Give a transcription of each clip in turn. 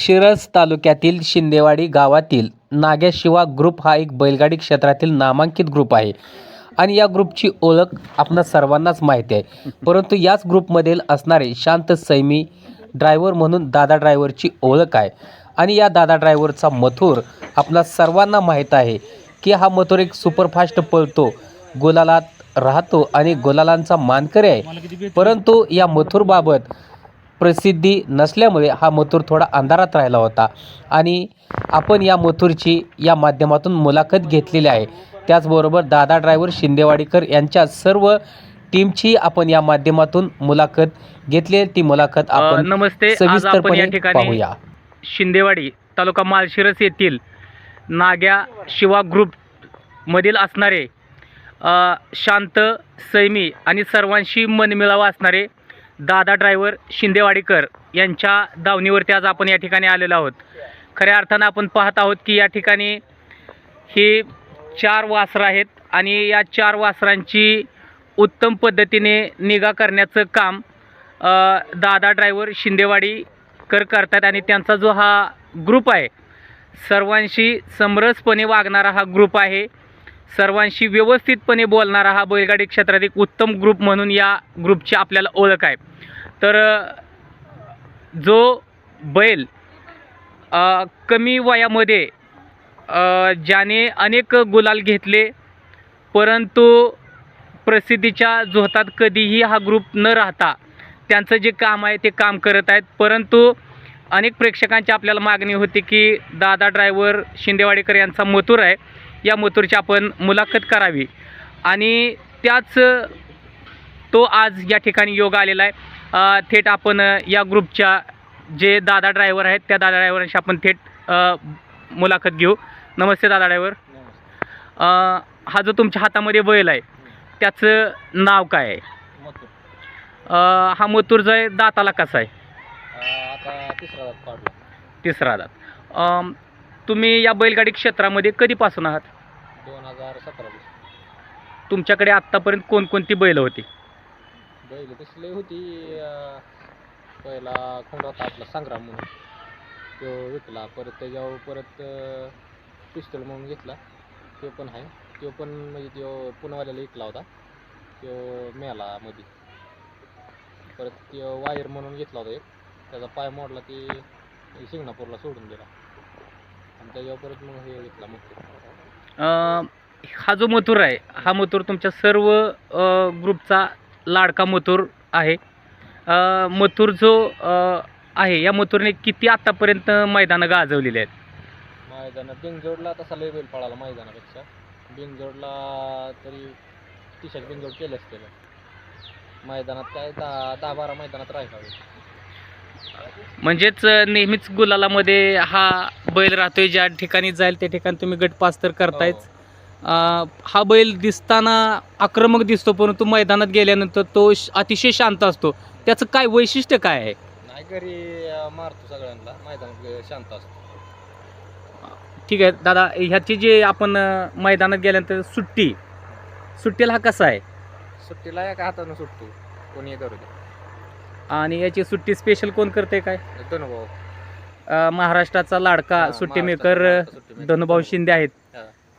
शिरस तालुक्यातील शिंदेवाडी गावातील नागेशिवा ग्रुप हा एक बैलगाडी क्षेत्रातील नामांकित ग्रुप आहे. आणि या ग्रुपची ओळख आपणा सर्वांनाच माहिती आहे. परंतु याच ग्रुपमधील असणारे शांत सैमी ड्रायव्हर म्हणून दादा ड्रायव्हरची ओळख आहे. आणि या दादा ड्रायव्हरचा मथुर आपणा सर्वांना माहीत आहे की हा मथुर एक सुपरफास्ट पळतो गुलालात राहतो आणि गुलालांचा मानकरी आहे. परंतु या मथुरबाबत प्रसिद्धी नसल्यामुळे हा मथुर थोडा अंधारात राहिला होता. आणि आपण या मथुरची या माध्यमातून मुलाखत घेतलेली आहे. त्याचबरोबर दादा ड्रायव्हर शिंदेवाडीकर यांच्या सर्व टीमची आपण या माध्यमातून मुलाखत घेतली ती मुलाखत आपण नमस्ते. सविस्तरपणे ठिकाणी पाहूया. शिंदेवाडी तालुका माळशिरस येथील नाग्या शिवा ग्रुप मधील असणारे शांत सैमी आणि सर्वांशी मनमिळावा असणारे दादा ड्रायव्हर शिंदेवाडीकर यांच्या दावणीवरती आज आपण या ठिकाणी आलेलो आहोत. खऱ्या अर्थानं आपण पाहत आहोत की या ठिकाणी हे चार वासरं आहेत आणि या चार वासरांची उत्तम पद्धतीने निगा करण्याचं काम दादा ड्रायव्हर शिंदेवाडीकर करतात आणि त्यांचा जो हा ग्रुप आहे सर्वांशी समरसपणे वागणारा हा ग्रुप आहे. सर्वांशी व्यवस्थितपणे बोलणारा हा बैलगाडी क्षेत्रात एक उत्तम ग्रुप म्हणून या ग्रुपची आपल्याला ओळख आहे. तर जो बैल कमी वयामध्ये ज्याने अनेक गुलाल घेतले परंतु प्रसिद्धीच्या झोतात कधीही हा ग्रुप न राहता त्यांचं जे काम आहे ते काम करत आहेत. परंतु अनेक प्रेक्षकांची आपल्याला मागणी होती की दादा ड्रायव्हर शिंदेवाडेकर यांचा मथुर आहे. या मथुरची आपण मुलाखत करावी. आणि त्याच तो आज या ठिकाणी योग आलेला आहे. थेट आपण या ग्रुपच्या जे दादा ड्रायव्हर आहेत त्या दादा ड्रायव्हरांशी आपण थेट मुलाखत घेऊ. नमस्ते दादा ड्रायव्हर. हा जो तुमच्या हातामध्ये बैल आहे त्याचं नाव काय आहे? हा मथुर जो आहे दाताला कसा आहे? तिसरा दात. तुम्ही या बैलगाडी क्षेत्रामध्ये कधीपासून आहात? दोन हजार सतरा तुमच्याकडे आत्तापर्यंत कोणकोणती बैल होती? बैल तसली होती पहिला खोंड होता आपला संग्राम म्हणून. तो विकला परत त्याच्यावर परत पिस्तूल म्हणून घेतला. तो पण आहे. तो पण म्हणजे तो पुण्यावाल्याला विकला होता. तो मेला मध्ये परत तो वायर म्हणून घेतला होता एक. त्याचा पाय मोडला ते शिंगणापूरला सोडून दिला. आणि त्याच्यावर परत मग हे घेतला मग. हा जो मथुर आहे हा मथुर तुमच्या सर्व ग्रुपचा लाडका मथुर आहे. मथुर जो आहे या मथुरने किती आत्तापर्यंत मैदानं गाजवलेली आहेत? मैदानात बिनजोडला तसा लय बैल पळाला मैदानापेक्षा. बिनजोडला तरी तिशात बिनजोड केलेच त्याला मैदानात काय दहा दहा बारा मैदानात राहिला. म्हणजेच नेहमीच गुलालामध्ये हा बैल राहतोय ज्या ठिकाणी जाईल त्या ठिकाणी तुम्ही गटपास तर करतायच. हो. बैल दिसताना आक्रमक दिसतो परंतु मैदानात गेल्यानंतर तो अतिशय शांत असतो. त्याचं काय वैशिष्ट्य काय आहे? नाही घरी मारतो सगळ्यांना. मैदानात शांत असतो. ठीक आहे दादा ह्याची जे आपण मैदानात गेल्यानंतर सुट्टी सुट्टीला हा कसा आहे? सुट्टीला एका हातानं सुटतो कोणी करू दे. आणि याची सुट्टी स्पेशल कोण करते काय? धनुभाऊ. महाराष्ट्राचा लाडका हा, सुट्टी महाराष्ट्राचा मेकर लाडका सुट्टी मेकर. धनुभाऊ शिंदे आहेत.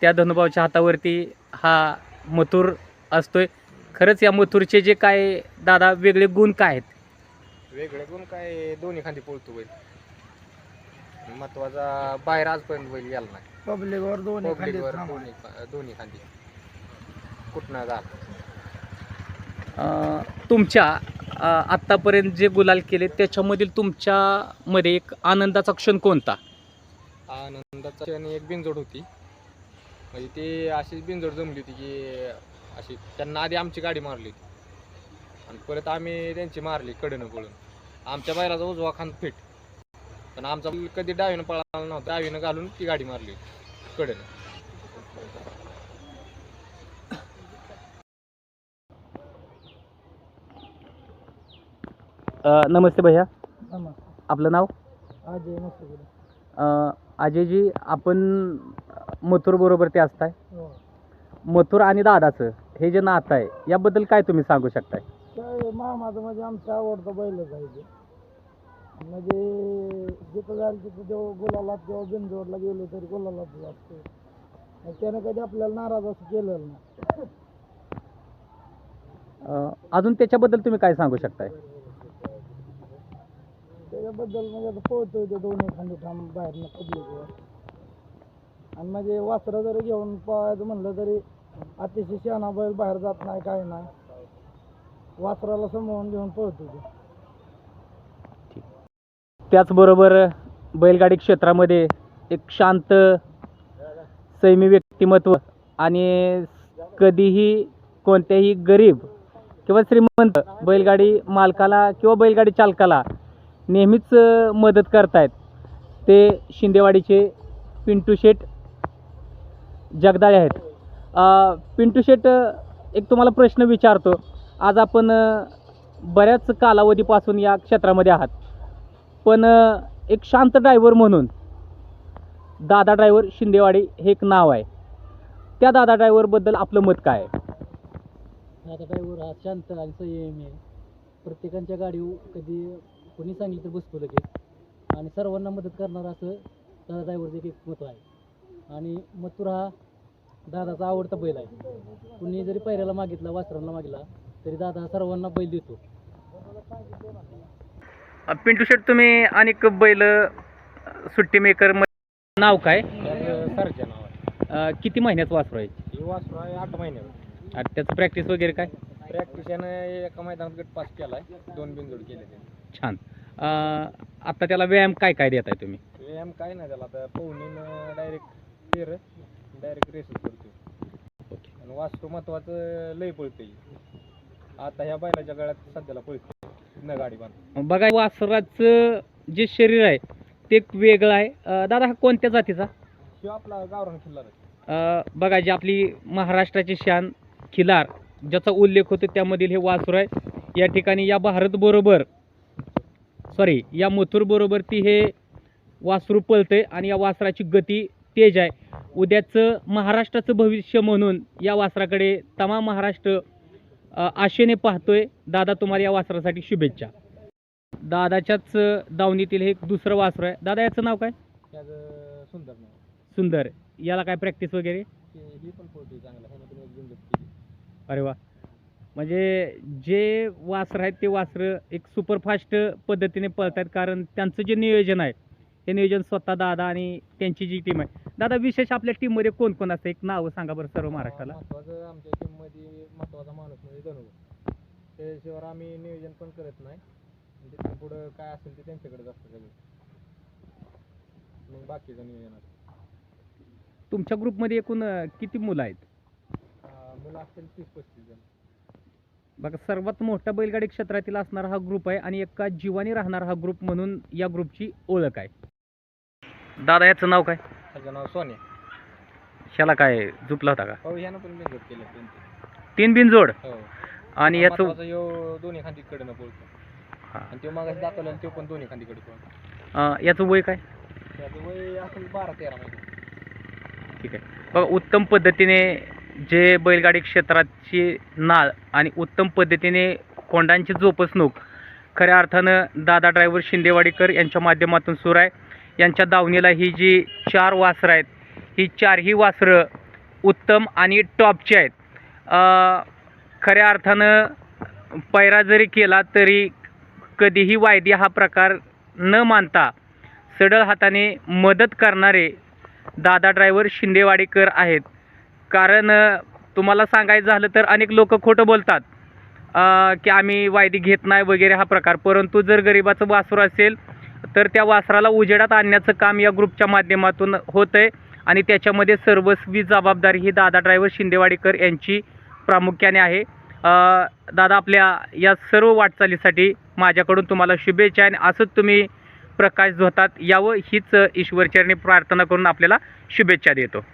त्या धनुभाऊच्या हातावरती हा मथुर असतोय. खरंच या मथुरचे जे काय दादा वेगळे गुण काय आहेत? वेगळे गुण काय दोन्ही खांदी पळतो बैल. महत्त्वाचा बाहेर आजपर्यंत बैल गेला नाही. पब्लिकवर दोन्ही खाली पब्लिकवर थांबा. दोन्ही दोन्ही खांदी. कुठनं झाला? अ, तुमच्या अ, आत्तापर्यंत जे गुलाल केले त्याच्यामधील तुमच्यामध्ये एक आनंदाचा क्षण कोणता? आनंदाचा क्षण एक बिनजोड होती. म्हणजे ते अशीच बिनजोड जमली होती की अशी त्यांना आधी आमची गाडी मारली होती. आणि परत आम्ही त्यांची मारली कडनं पळून. आमच्या बैलाचा उजवा खांद फिट. पण आमचा बैल कधी डावीनं पळाला नव्हता डावीनं घालून ती गाडी मारली होती कडनं. नमस्ते भैया. आपलं नाव? अजय. अ, अजयजी आपण मथुर बरोबर ते असताय? हो. मथुर आणि दादाचं हे जे नातं आहे याबद्दल काय तुम्ही सांगू शकताय? काय मामाचं म्हणजे आमचं आवडतं बैलच आहे ते. म्हणजे जिथं जायला तिथं जेव्हा गुलाला किंवा बिनजोडला गेलो तरी गुलाला असतो मग त्यानं कधी आपल्याला नाराज असं केलेलं नाही. अ, अजून त्याच्याबद्दल तुम्ही काय सांगू शकताय? त्याच्याबद्दल म्हणजे आता पोहतोय ते दोन्ही खांदे ठाम बाहेरनं पब्लिक आणि म्हणजे वासरं जरी घेऊन पळायचं म्हणलं तरी अतिशय शहाणा बैल बाहेर जात नाही काय नाही. वासराला समोरून घेऊन पळतो ते. त्याचबरोबर बैलगाडी क्षेत्रामध्ये एक शांत सैमी व्यक्तिमत्व आणि कधीही कोणत्याही गरीब किंवा श्रीमंत बैलगाडी मालकाला किंवा बैलगाडी चालकाला नेहमीच मदत करतायत. ते शिंदेवाडीचे पिंटू शेठ जगदाळे आहेत. पिंटू शेट एक तुम्हाला प्रश्न विचारतो. आज आपण बऱ्याच कालावधीपासून या क्षेत्रामध्ये आहात. पण एक शांत ड्रायव्हर म्हणून दादा ड्रायव्हर शिंदेवाडी हे एक नाव आहे. त्या दादा ड्रायव्हरबद्दल आपलं मत काय आहे? दादा ड्रायव्हर हा शांत आणि संयमी आहे. प्रत्येकांच्या गाडीवर कधी कोणी सांगितलं तर बसतो लगेच. आणि सर्वांना मदत करणार असं दादा ड्रायव्हरचं एक मत आहे. आणि मथुर हा दादाचा आवडता बैल आहे. कुणी जरी पैऱ्याला मागितला वासरांना मागितला तरी दादा हा सर्वांना बैल देतो. पिंटू शेठ तुम्ही अनेक बैल सुट्टी मेकर नाव काय? सरच्या नाव आहे. अ, किती महिन्यात वासरू आहे? ही वासरू आहे आठ महिन्यावर आणि त्याचं प्रॅक्टिस वगैरे काय? प्रॅक्टिस यानं एका मैदानात गट पास केलाय. दोन बिनजोड केले त्याने. छान. अ, आता त्याला व्यायाम काय काय देत आहे तुम्ही? व्यायाम काय नाही त्याला. आता पोहणीनं डायरेक्ट पेर डायरेक्ट रेसच करतो आणि वास्तू महत्वाचं लय पळते आता ह्या बैलाच्या गळ्यात सध्याला पळते न गाडी बांध. बघा वासराचं जे शरीर आहे ते वेगळं आहे. दादा हा कोणत्या जातीचा? शिव आपला गावरान खिल्लार बघा जी आपली महाराष्ट्राची शान खिलार ज्याचा उल्लेख होतो त्यामधील हे वासुर आहे. या ठिकाणी या भारत बरोबर सॉरी या मथुर बरोबर ती हे वासरू पळते आणि या वासराची गती तेज आहे. उद्याचं महाराष्ट्राचं भविष्य म्हणून या वासराकडे तमाम महाराष्ट्र आशेने पाहतोय. दादा तुम्हाला या वासरासाठी शुभेच्छा. दादाच्याच दावणीतील हे एक दुसरं वासरू आहे. दादा याचं नाव काय? सुंदर सुंदर. याला काय प्रॅक्टिस वगैरे? अरे वा. म्हणजे जे वासर आहेत ते वासरं एक सुपरफास्ट पद्धतीने पळतात कारण त्यांचं जे नियोजन आहे हे नियोजन स्वतः दादा आणि त्यांची जी टीम आहे. दादा विशेष आपल्या टीममध्ये कोण कोण असतं? एक नाव सांगा बरं सर्व महाराष्ट्राला. महत्वाचं आमच्या टीममध्ये महत्त्वाचा माणूस म्हणजे धनु. त्याशिवाय आम्ही नियोजन पण करत नाही. तिथून पुढं काय असेल ते त्यांच्याकडेच असतं सगळं. मग बाकीचं नियोजन असतं. तुमच्या ग्रुपमध्ये एकूण अं, किती मुलं आहेत? अं, मुलं असतील तीस पस्तीस जण. बघा सर्वात मोठा बैलगाडी क्षेत्रातील असणारा हा ग्रुप आहे आणि एका जीवानी राहणारा हा ग्रुप म्हणून या ग्रुपची ओळख आहे. दादा याचं नाव काय? त्याचं नाव सोन्या. ह्याला काय झुपला होता का? हो ह्यानं पण बिंजोड केलं त्यांचे तीन. बिनजोड? हो. आणि याचं महत्वाचं दोन्ही खांदीकडनं पळतो. हा. आणि तो मागास दाखवला तो पण दोन्ही खांदीकडे पळतो. अं, याचं वय काय? त्याचं वय असेल बारा तेरा महिने. ठीक आहे. बघा उत्तम पद्धतीने जे बैलगाडी क्षेत्राची नाळ आणि उत्तम पद्धतीने कोंडांची जोपसणूक खऱ्या अर्थानं दादा ड्रायव्हर शिंदेवाडीकर यांच्या माध्यमातून सुरू आहे. यांच्या दावणीला ही जी चार वासरं आहेत ही चारही वासरं उत्तम आणि टॉपची आहेत. खऱ्या अर्थानं पैरा जरी केला तरी कधीही वायदी हा प्रकार न मानता सडळ हाताने मदत करणारे दादा ड्रायव्हर शिंदेवाडीकर आहेत. कारण तुम्हाला सांगायचं झालं तर अनेक लोक खोटं बोलतात की आम्ही वायदी घेत नाही वगैरे हा प्रकार. परंतु जर गरिबाचं वासरू असेल तर त्या वासराला उजेडात आणण्याचं काम या ग्रुपच्या माध्यमातून होतं आहे आणि त्याच्यामध्ये सर्वस्वी जबाबदारी ही दादा ड्रायव्हर शिंदेवाडीकर यांची प्रामुख्याने आहे. दादा आपल्या या सर्व वाटचालीसाठी माझ्याकडून तुम्हाला शुभेच्छा आणि असंच तुम्ही प्रकाश धोतात यावं हीच ईश्वरचरणी प्रार्थना करून आपल्याला शुभेच्छा देतो.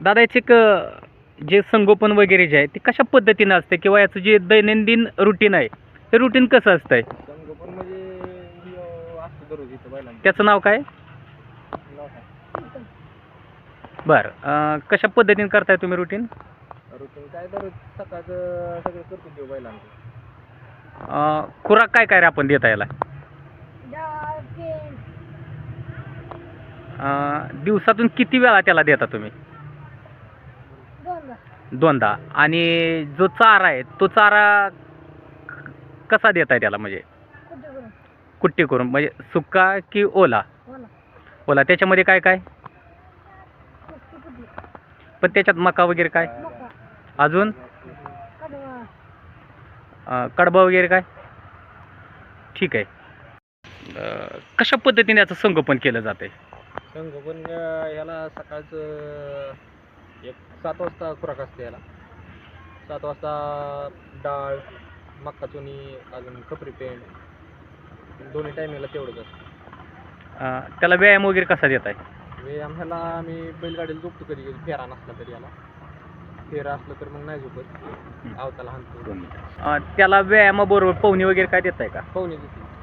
दादा याचे एक अं, जे संगोपन वगैरे जे आहे ते कशा पद्धतीनं असते किंवा याचं जे दैनंदिन रुटीन आहे ते रुटीन कसं संगोपन म्हणजे ही, अं, असतं दररोज इथं बैलांचं. त्याचं नाव काय? नाव काय? बरं अं, कशा पद्धतीने करताय तुम्ही रुटीन रुटीन काय दररोज सकाळचं सगळं करतो देऊ बैलांचं. खुराक काय काय रे आपण देता याला डाळ पेंड अं, दिवसातून किती वेळा त्याला देता तुम्ही? दोनदा. आणि जो चारा आहे तो चारा कसा देताय त्याला म्हणजे? कुट्टी करून म्हणजे सुका की ओला? ओला. त्याच्यामध्ये काय काय? पण त्याच्यात मका वगैरे काय? अजून? कडबा वगैरे काय? ठीक आहे. कशा पद्धतीने याचं संगोपन केलं जाते संगोपन ह्याला सकाळचं एक सात वाजता खुराक असते याला. सात वाजता डाळ मक्का चुनी अजून खपरी पेंड दोन्ही टायमिंगला तेवढंच असतं. अं, त्याला व्यायाम वगैरे कसा देत आहे? व्यायाम ह्याला आम्ही बैलगाडीला झोपतो कधी कधी फेरा नसला तरी याला. फेरा असलं तर मग नाही झोपत. आवताला हाणतो. त्याला व्यायामाबरोबर पोहणी वगैरे काय देत आहे का? पाहुणे देते.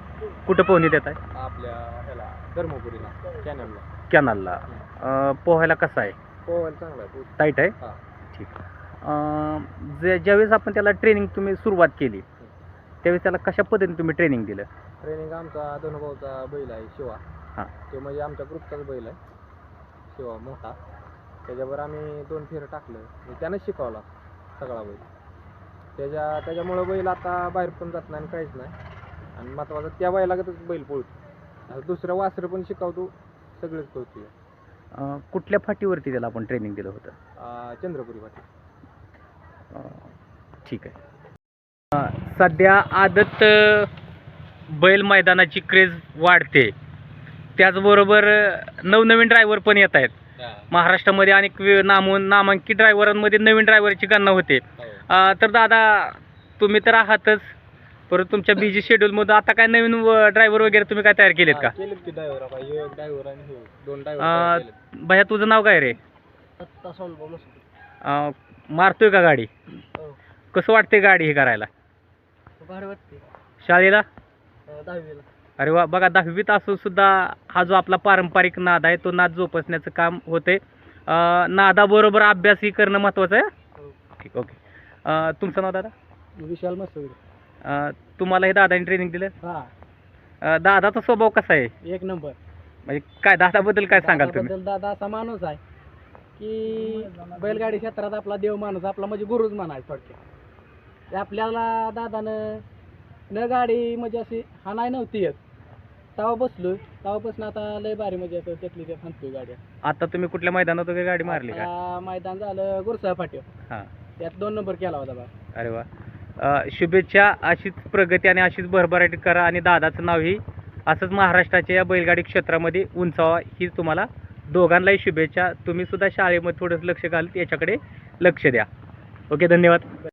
कुठं पोहणी देत आहे? आपल्या ह्याला धर्मपुरीला कॅनलला. कॅनलला. पोहायला कसं आहे? पोहायला चांगला आहे टाईट आहे? हा. ठीक. अं, जे ज्यावेळेस आपण त्याला ट्रेनिंग तुम्ही सुरुवात केली त्यावेळेस त्याला कशा पद्धतीने तुम्ही ट्रेनिंग दिलं? ट्रेनिंग आमचा धनुभाऊचा बैल आहे शिवा. हां. तो म्हणजे आमच्या ग्रुपचाच बैल आहे शिवा मोठा. त्याच्यावर आम्ही दोन फेरं टाकलं. म्हणजे त्यानंच शिकवला सगळा बैल. त्याच्या त्याच्यामुळं बैल आता बाहेर पण जात नाही आणि काहीच नाही. आणि महत्वाचं त्या बैलागतच बैल पळतो. दुसऱ्या वासरं पण शिकवतो. सगळेच करतो अं, कुठल्या फाटीवरती त्याला आपण ट्रेनिंग दिलं होतं? अं, चंद्रपुरी वाटी अं, ठीक आहे. अं, सध्या आदत अं, बैल मैदानाची क्रेज वाढते. त्याचबरोबर अं, नवनवीन ड्रायव्हर पण येत आहेत. महाराष्ट्रामध्ये अनेक वि- नामून नामांकित ड्रायव्हरांमध्ये नवीन ड्रायव्हरची गणना होते. अं, तर दादा तुम्ही तर आहातच. परंतु तुमच्या बिझी शेड्यूलमध्ये आता काय नवीन ड्रायव्हर वगैरे तुम्ही काय तयार केलेत का? केलेत की ड्रायव्हर आता. एक ड्रायव्हर आणि हे दोन अं, ड्रायव्हर भैया तुझं नाव काय रे? मस्त अं, मारतोय का गाडी? हो. कसं वाटते गाडी हे करायला? भारी वाटते शाळेला? अं, दहावीला. अरे वा बघा दहावीत असून सुद्धा हा जो आपला पारंपरिक नाद आहे तो नाद जोपासण्याचं काम होते नादाबरोबर अभ्यासही करणं महत्त्वाचं आहे हो. ठीक ओके. तुमचं नाव दादा? विशाल मस्त अं, तुम्हाला हे दादाने ट्रेनिंग दिलं? हा. अं, दादाचा स्वभाव कसा आहे? एक नंबर. म्हणजे काय दादाबद्दल काय सांगाल तुम्ही? दादाबद्दल दादा असा माणूस आहे की बैलगाडी क्षेत्रात आपला देव माणूस आपला म्हणजे गुरुच म्हणायचं थोडक्यात. ते आपल्याला दादानं न गाडी म्हणजे अशी हाणाय नव्हती येत. तेव्हा बसलोय तेव्हापासून आता लय भारी म्हणजे असं त्यातली त्यात हाणतोय गाड्या आता तुम्ही कुठल्या मैदानात वगैरे गाडी मारली का? आता मैदान झालं गुरसा फाटीव हां. त्यात दोन नंबर केला होता बा. अरे वा. शुभेच्छा अशीच प्रगती आणि अशीच भरभराटी करा आणि दादाचं नावही असंच महाराष्ट्राच्या या बैलगाडी क्षेत्रामध्ये उंचावा ही तुम्हाला दोघांनाही शुभेच्छा. तुम्ही सुद्धा शाळेमध्ये थोडंसं लक्ष घाल याच्याकडे लक्ष द्या. ओके धन्यवाद.